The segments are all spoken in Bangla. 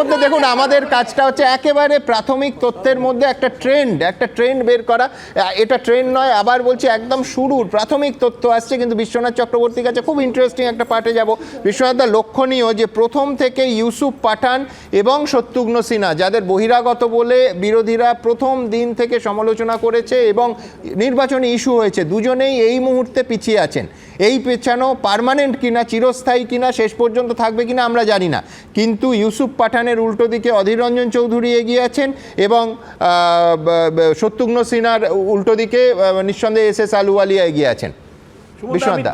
মধ্যে দেখুন, আমাদের কাজটা হচ্ছে একেবারে প্রাথমিক তথ্যের মধ্যে একটা ট্রেন্ড একটা ট্রেন্ড বের করা। এটা ট্রেন্ড নয়, আবার বলছি একদম শুরুর প্রাথমিক তথ্য আসছে, কিন্তু বিশ্বনাথ চক্রবর্তীর কাছে খুব ইন্টারেস্টিং একটা পার্টে যাব। বিশ্বনাথ দা, লক্ষণীয় যে প্রথম থেকে ইউসুফ পাঠান এবং শত্রুঘ্ন সিনহা, যাদের বহিরাগত বলে বিরোধীরা প্রথম দিন থেকে সমালোচনা করেছে এবং নির্বাচনী ইস্যু হয়েছে। দুজনেই এই মুহূর্তে পিছিয়ে আছেন। এই পেছানো পার্মানেন্ট কিনা চিরস্থায়ী কিনা শেষ পর্যন্ত থাকবে কিনা আমরা জানি না। কিন্তু ইউসুফ পাঠানের উল্টো দিকে অধীর রঞ্জন চৌধুরী এগিয়ে আছেন এবং সত্যুঘ্ন সিনহার উল্টো দিকে নিঃসন্দেহে এস এস আলুওয়ালিয়া এগিয়ে আছেন।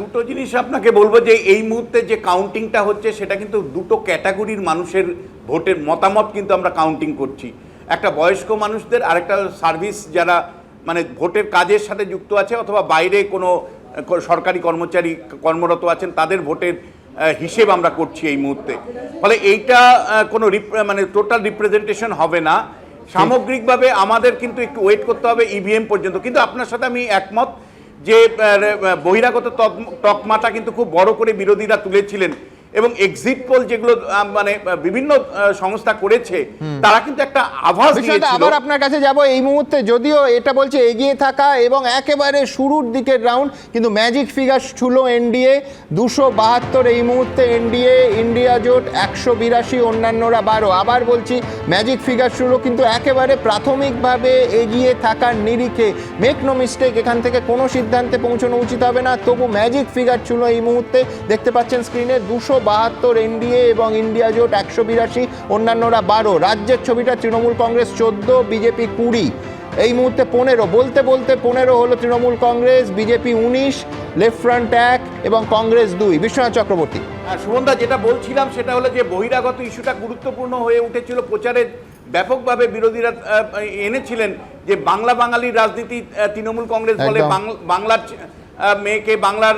দুটো জিনিস আপনাকে বলব যে এই মুহূর্তে যে কাউন্টিংটা হচ্ছে সেটা কিন্তু দুটো ক্যাটাগরির মানুষের ভোটের মতামত কিন্তু আমরা কাউন্টিং করছি। একটা বয়স্ক মানুষদের আরেকটা সার্ভিস যারা মানে ভোটের কাজের সাথে যুক্ত আছে অথবা বাইরে কোনো সরকারি কর্মচারী কর্মরত আছেন, তাদের ভোটের হিসেব আমরা করছি এই মুহূর্তে। ফলে এইটা কোনো মানে টোটাল রিপ্রেজেন্টেশন হবে না। সামগ্রিকভাবে আমাদের কিন্তু একটু ওয়েট করতে হবে ইভিএম পর্যন্ত। কিন্তু আপনার সাথে আমি একমত যে বহিরাগত তক- তকমাটা কিন্তু খুব বড় করে বিরোধীরা তুলেছিলেন। এবং এক্সিট পোল যেগুলো মানে বিভিন্ন সংস্থা করেছে তারা কিন্তু একটা আভাস দিয়েছিল। আবার আপনার কাছে যাব এই মুহূর্তে যদিও এটা বলছে এগিয়ে থাকা এবং একেবারে শুরুর দিকের রাউন্ড কিন্তু ম্যাজিক ফিগার ছিল এনডিএ দুশো বাহাত্তর এই মুহূর্তে এনডিএ ইন্ডিয়া জোট একশো বিরাশি অন্যান্যরা বারো। আবার বলছি ম্যাজিক ফিগার ছিল কিন্তু একেবারে প্রাথমিকভাবে এগিয়ে থাকার নিরিখে। মেক নো মিস্টেক এখান থেকে কোনো সিদ্ধান্তে পৌঁছানো উচিত হবে না। তবু ম্যাজিক ফিগার ছিল এই মুহূর্তে দেখতে পাচ্ছেন স্ক্রিনে দুশো বাহাত্তর এনডিএ এবং ইন্ডিয়া জোট একশো বিরাশি অন্যান্যরা বারো। রাজ্যের ছবিটা তৃণমূল কংগ্রেস চোদ্দ বিজেপি কুড়ি। এই মুহূর্তে পনেরো। বলতে বলতে পনেরো হলো তৃণমূল কংগ্রেস বিজেপি উনিশ লেফট ফ্রন্ট এক এবং কংগ্রেস দুই। বিশ্বনাথ চক্রবর্তী। আর সুমনদা যেটা বলছিলাম সেটা হলো যে বহিরাগত ইস্যুটা গুরুত্বপূর্ণ হয়ে উঠেছিল। প্রচারের ব্যাপকভাবে বিরোধীরা এনেছিলেন যে বাংলা বাঙালির রাজনীতি তৃণমূল কংগ্রেস বলে বাংলা- বাংলার মেয়েকে বাংলার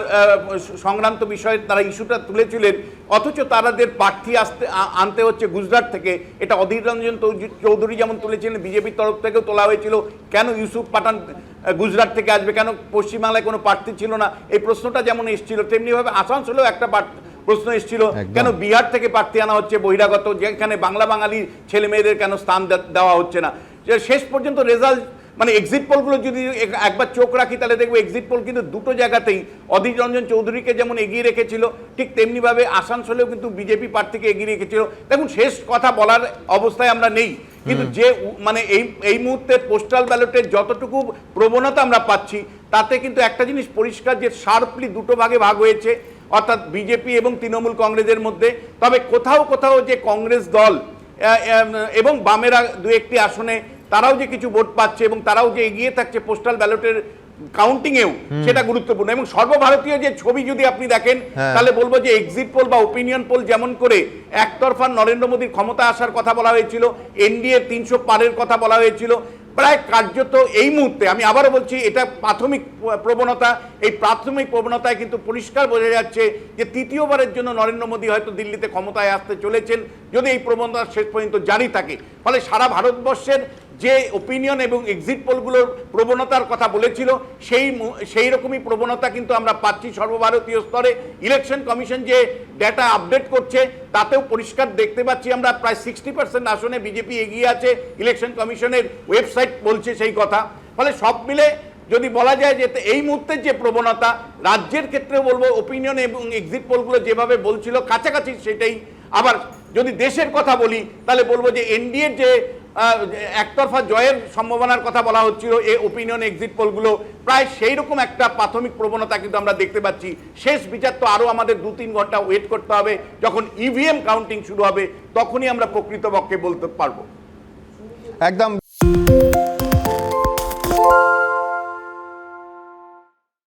সংক্রান্ত বিষয়ে তারা ইস্যুটা তুলেছিলেন অথচ তারাদের প্রার্থী আসতে আনতে হচ্ছে গুজরাট থেকে। এটা অধীর রঞ্জন চৌধুরী- যেমন তুলেছিলেন বিজেপির তরফ থেকেও তোলা হয়েছিল। কেন ইউসুফ পাঠান গুজরাট থেকে আসবে? কেন পশ্চিমবাংলায় কোনো প্রার্থী ছিল না? এই প্রশ্নটা যেমন এসেছিল তেমনিভাবে আসানসোলেও একটা প্রশ্ন এসেছিল কেন বিহার থেকে প্রার্থী আনা হচ্ছে বহিরাগত? যেখানে বাংলা বাঙালি ছেলে মেয়েদের কেন স্থান দেওয়া হচ্ছে না? শেষ পর্যন্ত রেজাল্ট মানে এক্সিট পোলগুলো যদি একবার চোখ রাখি তাহলে দেখব এক্সিট পোল কিন্তু দুটো জায়গাতেই। অধীর রঞ্জন চৌধুরীকে যেমন এগিয়ে রেখেছিল ঠিক তেমনিভাবে আসানসোলেও কিন্তু বিজেপি প্রার্থীকে এগিয়ে রেখেছিল। দেখুন শেষ কথা বলার অবস্থায় আমরা নেই। কিন্তু যে মানে এই এই মুহূর্তে পোস্টাল ব্যালটের যতটুকু প্রবণতা আমরা পাচ্ছি তাতে কিন্তু একটা জিনিস পরিষ্কার যে শার্পলি দুটো ভাগে ভাগ হয়েছে অর্থাৎ বিজেপি এবং তৃণমূল কংগ্রেসের মধ্যে। তবে কোথাও কোথাও যে কংগ্রেস দল এবং বামেরা দু একটি আসনে তারাও যে কিছু ভোট পাচ্ছে এবং তারাও যে এগিয়ে থাকছে পোস্টাল ব্যালটের কাউন্টিংয়েও সেটা গুরুত্বপূর্ণ। এবং সর্বভারতীয় যে ছবি যদি আপনি দেখেন হ্যাঁ। তাহলে বলব যে এক্সিট পোল বা ওপিনিয়ন পোল যেমন করে একতরফা নরেন্দ্র মোদীর ক্ষমতা আসার কথা বলা হয়েছিল এনডিএ তিনশো পারের কথা বলা হয়েছিল প্রায় কার্যত এই মুহূর্তে আমি আবারও বলছি এটা প্রাথমিক প্রবণতা এই প্রাথমিক প্রবণতায় কিন্তু পরিষ্কার বোঝা যাচ্ছে যে তৃতীয়বারের জন্য নরেন্দ্র মোদী হয়তো দিল্লিতে ক্ষমতায় আসতে চলেছেন যদি এই প্রবণতা শেষ পর্যন্ত জারি থাকে। ফলে সারা ভারতবর্ষের যে ওপিনিয়ন এবং এক্সিট পোলগুলোর প্রবণতার কথা বলেছিল, সেই সেই রকমই প্রবণতা কিন্তু আমরা পাচ্ছি সর্বভারতীয় স্তরে। ইলেকশন কমিশন যে ডেটা আপডেট করছে, তাতেও পরিষ্কার দেখতে পাচ্ছি আমরা প্রায় সিক্সটি পার্সেন্ট আসনে বিজেপি এগিয়ে আছে। ইলেকশন কমিশনের ওয়েবসাইট বলছে সেই কথা। ফলে সব মিলে যদি বলা যায় যে এই মুহূর্তের যে প্রবণতা, রাজ্যের ক্ষেত্রেও বলব ওপিনিয়ন এবং এক্সিট পোলগুলো যেভাবে বলছিল, কাছাকাছি সেটাই। আবার যদি দেশের কথা বলি, তাহলে বলব যে এনডিএর যে একতরফা জয়ের সম্ভাবনার কথা বলা হচ্ছিল। এ ওপিনিয়ন এক্সিট পোলগুলো প্রায় সেই রকম একটা প্রাথমিক প্রবণতা কিন্তু আমরা দেখতে পাচ্ছি। শেষ বিচার তো আরও আমাদের দু তিন ঘণ্টা ওয়েট করতে হবে। যখন ইভিএম কাউন্টিং শুরু হবে, তখনই আমরা প্রকৃতপক্ষে বলতে পারব। একদম।